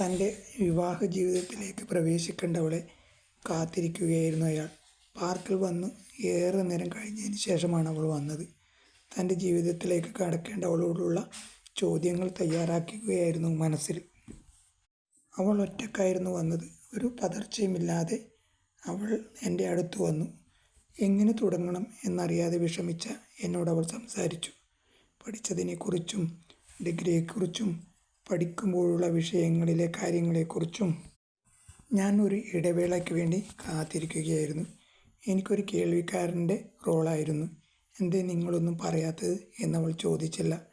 തന്റെ വിവാഹ ജീവിതത്തിലേക്ക് പ്രവേശിക്കേണ്ടവളെ കാത്തിരിക്കുകയായിരുന്നു അയാൾ. പാർക്കിൽ വന്ന് ഏറെ നേരം കഴിഞ്ഞതിന് ശേഷമാണ് അവൾ വന്നത്. തന്റെ ജീവിതത്തിലേക്ക് കടക്കേണ്ടവളോടുള്ള ചോദ്യങ്ങൾ തയ്യാറാക്കുകയായിരുന്നു മനസ്സിൽ. അവൾ ഒറ്റക്കായിരുന്നു വന്നത്. ഒരു പതർച്ചയുമില്ലാതെ അവൾ എന്റെ അടുത്ത് വന്നു. എങ്ങനെ തുടങ്ങണം എന്നറിയാതെ വിഷമിച്ച എന്നോട് അവൾ സംസാരിച്ചു. പഠിച്ചതിനെക്കുറിച്ചും ഡിഗ്രിയെക്കുറിച്ചും പഠിക്കുമ്പോഴുള്ള വിഷയങ്ങളിലെ കാര്യങ്ങളെക്കുറിച്ചും. ഞാൻ ഒരു ഇടവേളയ്ക്ക് വേണ്ടി കാത്തിരിക്കുകയായിരുന്നു. എനിക്കൊരു കേൾവിക്കാരന്റെ റോളായിരുന്നു. എന്തേ നിങ്ങളൊന്നും പറയാത്തത് എന്നവൾ ചോദിച്ചില്ല.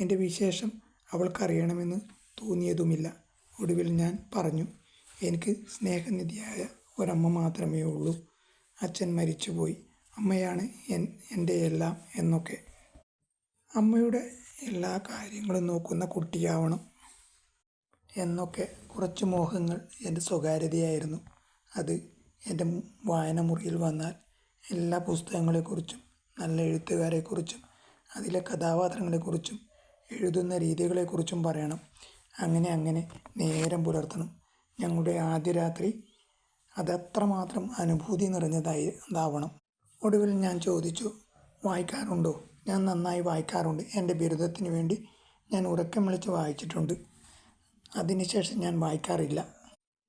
എന്റെ വിശേഷം അവൾക്കറിയണമെന്ന് തോന്നിയതുമില്ല. ഒടുവിൽ ഞാൻ പറഞ്ഞു. എനിക്ക് സ്നേഹനിധിയായ ഒരമ്മ മാത്രമേ ഉള്ളൂ. അച്ഛൻ മരിച്ചുപോയി. അമ്മയാണ് എന്റെ എല്ലാം എന്നൊക്കെ. അമ്മയുടെ എല്ലാ കാര്യങ്ങളും നോക്കുന്ന കുട്ടിയാവണം എന്നൊക്കെ. കുറച്ച് മോഹങ്ങൾ എന്റെ സ്വകാര്യതയായിരുന്നു. അത് എന്റെ വായനമുറിയിൽ വന്നാൽ എല്ലാ പുസ്തകങ്ങളെക്കുറിച്ചും നല്ല എഴുത്തുകാരെക്കുറിച്ചും അതിലെ കഥാപാത്രങ്ങളെക്കുറിച്ചും എഴുതുന്ന രീതികളെക്കുറിച്ചും പറയണം. അങ്ങനെ അങ്ങനെ നേരം പുലർത്തണം. ഞങ്ങളുടെ ആദ്യ രാത്രി അതത്രമാത്രം അനുഭൂതി നിറഞ്ഞതായി ഇതാവണം ഒടുവിൽ ഞാൻ ചോദിച്ചു. വായിക്കാറുണ്ടോ? ഞാൻ നന്നായി വായിക്കാറുണ്ട്. എന്റെ ബിരുദത്തിന് വേണ്ടി ഞാൻ ഉറക്കം വിളിച്ച് വായിച്ചിട്ടുണ്ട്. അതിന് ശേഷം ഞാൻ വായിക്കാറില്ല.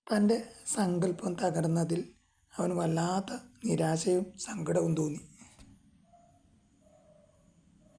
തന്റെ സങ്കല്പം തകർന്നതിൽ അവന് വല്ലാത്ത നിരാശയും സങ്കടവും തോന്നി.